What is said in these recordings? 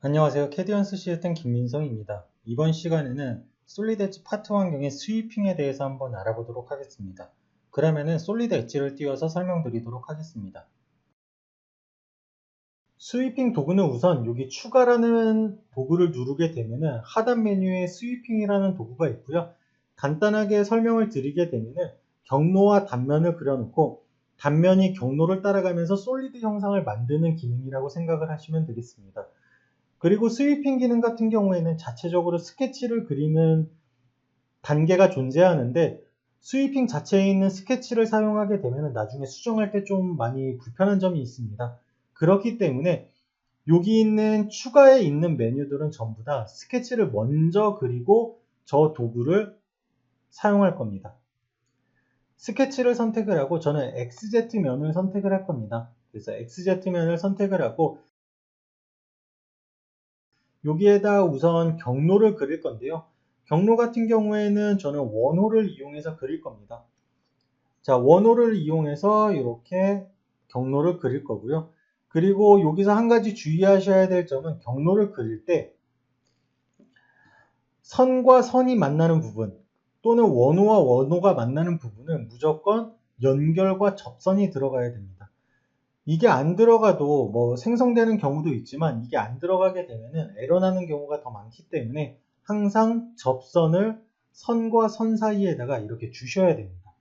안녕하세요. 캐디언스 시스템 김민성입니다. 이번 시간에는 솔리드 엣지 파트 환경의 스위핑에 대해서 한번 알아보도록 하겠습니다. 그러면은 솔리드 엣지를 띄워서 설명드리도록 하겠습니다. 스위핑 도구는 우선 여기 추가라는 도구를 누르게 되면은 하단 메뉴에 스위핑이라는 도구가 있고요. 간단하게 설명을 드리게 되면은 경로와 단면을 그려놓고 단면이 경로를 따라가면서 솔리드 형상을 만드는 기능이라고 생각을 하시면 되겠습니다. 그리고 스위핑 기능 같은 경우에는 자체적으로 스케치를 그리는 단계가 존재하는데 스위핑 자체에 있는 스케치를 사용하게 되면 나중에 수정할 때 좀 많이 불편한 점이 있습니다. 그렇기 때문에 여기 있는 추가에 있는 메뉴들은 전부 다 스케치를 먼저 그리고 저 도구를 사용할 겁니다. 스케치를 선택을 하고 저는 XZ면을 선택을 할 겁니다. 그래서 XZ면을 선택을 하고 여기에다 우선 경로를 그릴 건데요. 경로 같은 경우에는 저는 원호를 이용해서 그릴 겁니다. 자, 원호를 이용해서 이렇게 경로를 그릴 거고요. 그리고 여기서 한 가지 주의하셔야 될 점은 경로를 그릴 때 선과 선이 만나는 부분 또는 원호와 원호가 만나는 부분은 무조건 연결과 접선이 들어가야 됩니다. 이게 안 들어가도 뭐 생성되는 경우도 있지만 이게 안 들어가게 되면은 에러 나는 경우가 더 많기 때문에 항상 접선을 선과 선 사이에다가 이렇게 주셔야 됩니다.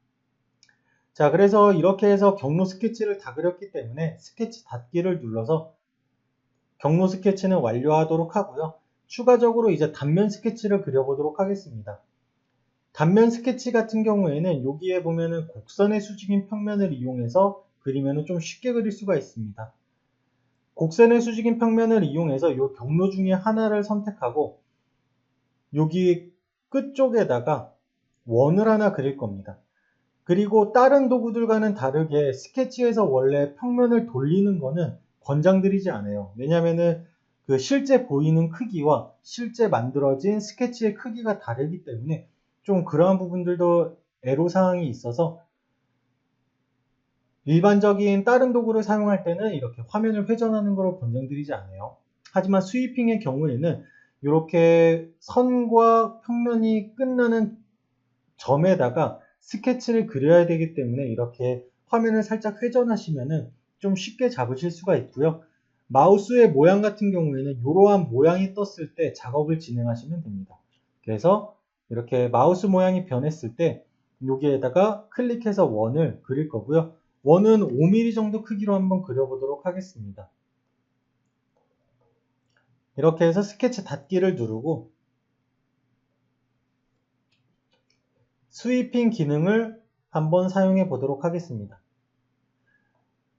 자, 그래서 이렇게 해서 경로 스케치를 다 그렸기 때문에 스케치 닫기를 눌러서 경로 스케치는 완료하도록 하고요. 추가적으로 이제 단면 스케치를 그려보도록 하겠습니다. 단면 스케치 같은 경우에는 여기에 보면은 곡선의 수직인 평면을 이용해서 그리면 좀 쉽게 그릴 수가 있습니다. 곡선의 수직인 평면을 이용해서 이 경로 중에 하나를 선택하고 여기 끝쪽에다가 원을 하나 그릴 겁니다. 그리고 다른 도구들과는 다르게 스케치에서 원래 평면을 돌리는 거는 권장드리지 않아요. 왜냐면은 그 실제 보이는 크기와 실제 만들어진 스케치의 크기가 다르기 때문에 좀 그러한 부분들도 애로사항이 있어서 일반적인 다른 도구를 사용할 때는 이렇게 화면을 회전하는 것을 권장드리지 않아요. 하지만 스위핑의 경우에는 이렇게 선과 평면이 끝나는 점에다가 스케치를 그려야 되기 때문에 이렇게 화면을 살짝 회전하시면 좀 쉽게 잡으실 수가 있고요. 마우스의 모양 같은 경우에는 이러한 모양이 떴을 때 작업을 진행하시면 됩니다. 그래서 이렇게 마우스 모양이 변했을 때 여기에다가 클릭해서 원을 그릴 거고요. 원은 5mm 정도 크기로 한번 그려보도록 하겠습니다. 이렇게 해서 스케치 닫기를 누르고 스위핑 기능을 한번 사용해 보도록 하겠습니다.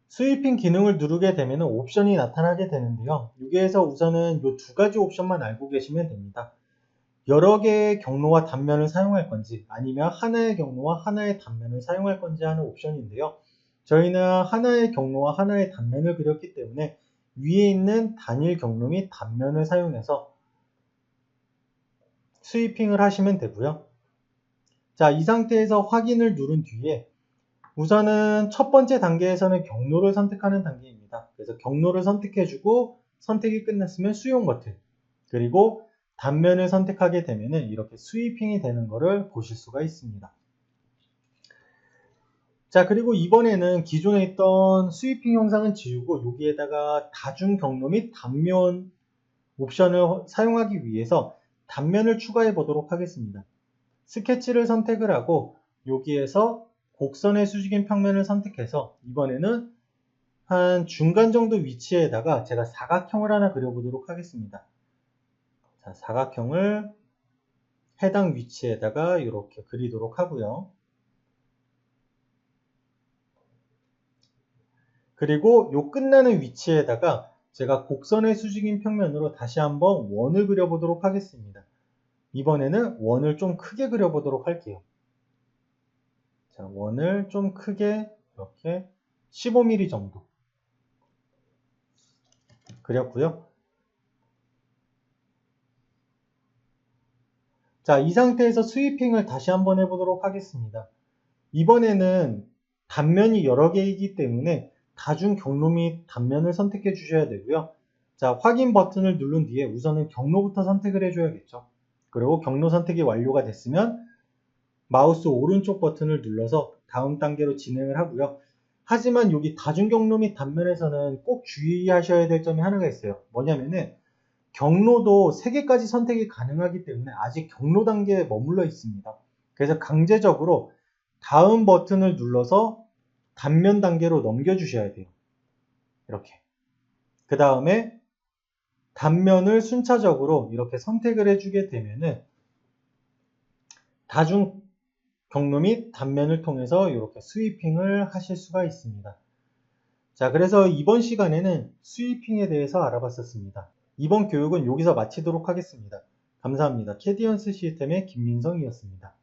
스위핑 기능을 누르게 되면 옵션이 나타나게 되는데요. 여기에서 우선은 이 두 가지 옵션만 알고 계시면 됩니다. 여러 개의 경로와 단면을 사용할 건지 아니면 하나의 경로와 하나의 단면을 사용할 건지 하는 옵션인데요. 저희는 하나의 경로와 하나의 단면을 그렸기 때문에 위에 있는 단일 경로 및 단면을 사용해서 스위핑을 하시면 되고요. 자, 이 상태에서 확인을 누른 뒤에 우선은 첫 번째 단계에서는 경로를 선택하는 단계입니다. 그래서 경로를 선택해주고 선택이 끝났으면 수용 버튼 그리고 단면을 선택하게 되면 이렇게 스위핑이 되는 것을 보실 수가 있습니다. 자 그리고 이번에는 기존에 있던 스위핑 형상은 지우고 여기에다가 다중 경로 및 단면 옵션을 사용하기 위해서 단면을 추가해 보도록 하겠습니다. 스케치를 선택을 하고 여기에서 곡선의 수직인 평면을 선택해서 이번에는 한 중간 정도 위치에다가 제가 사각형을 하나 그려보도록 하겠습니다. 자, 사각형을 해당 위치에다가 이렇게 그리도록 하고요. 그리고 요 끝나는 위치에다가 제가 곡선의 수직인 평면으로 다시 한번 원을 그려보도록 하겠습니다. 이번에는 원을 좀 크게 그려보도록 할게요. 자, 원을 좀 크게 이렇게 15mm 정도 그렸고요. 자, 이 상태에서 스위핑을 다시 한번 해보도록 하겠습니다. 이번에는 단면이 여러 개이기 때문에 다중 경로 및 단면을 선택해 주셔야 되고요. 자, 확인 버튼을 누른 뒤에 우선은 경로부터 선택을 해줘야겠죠. 그리고 경로 선택이 완료가 됐으면 마우스 오른쪽 버튼을 눌러서 다음 단계로 진행을 하고요. 하지만 여기 다중 경로 및 단면에서는 꼭 주의하셔야 될 점이 하나가 있어요. 뭐냐면은 경로도 3개까지 선택이 가능하기 때문에 아직 경로 단계에 머물러 있습니다. 그래서 강제적으로 다음 버튼을 눌러서 단면 단계로 넘겨주셔야 돼요. 이렇게. 그 다음에 단면을 순차적으로 이렇게 선택을 해주게 되면은 다중 경로 및 단면을 통해서 이렇게 스위핑을 하실 수가 있습니다. 자, 그래서 이번 시간에는 스위핑에 대해서 알아봤었습니다. 이번 교육은 여기서 마치도록 하겠습니다. 감사합니다. 캐디언스 시스템의 김민성이었습니다.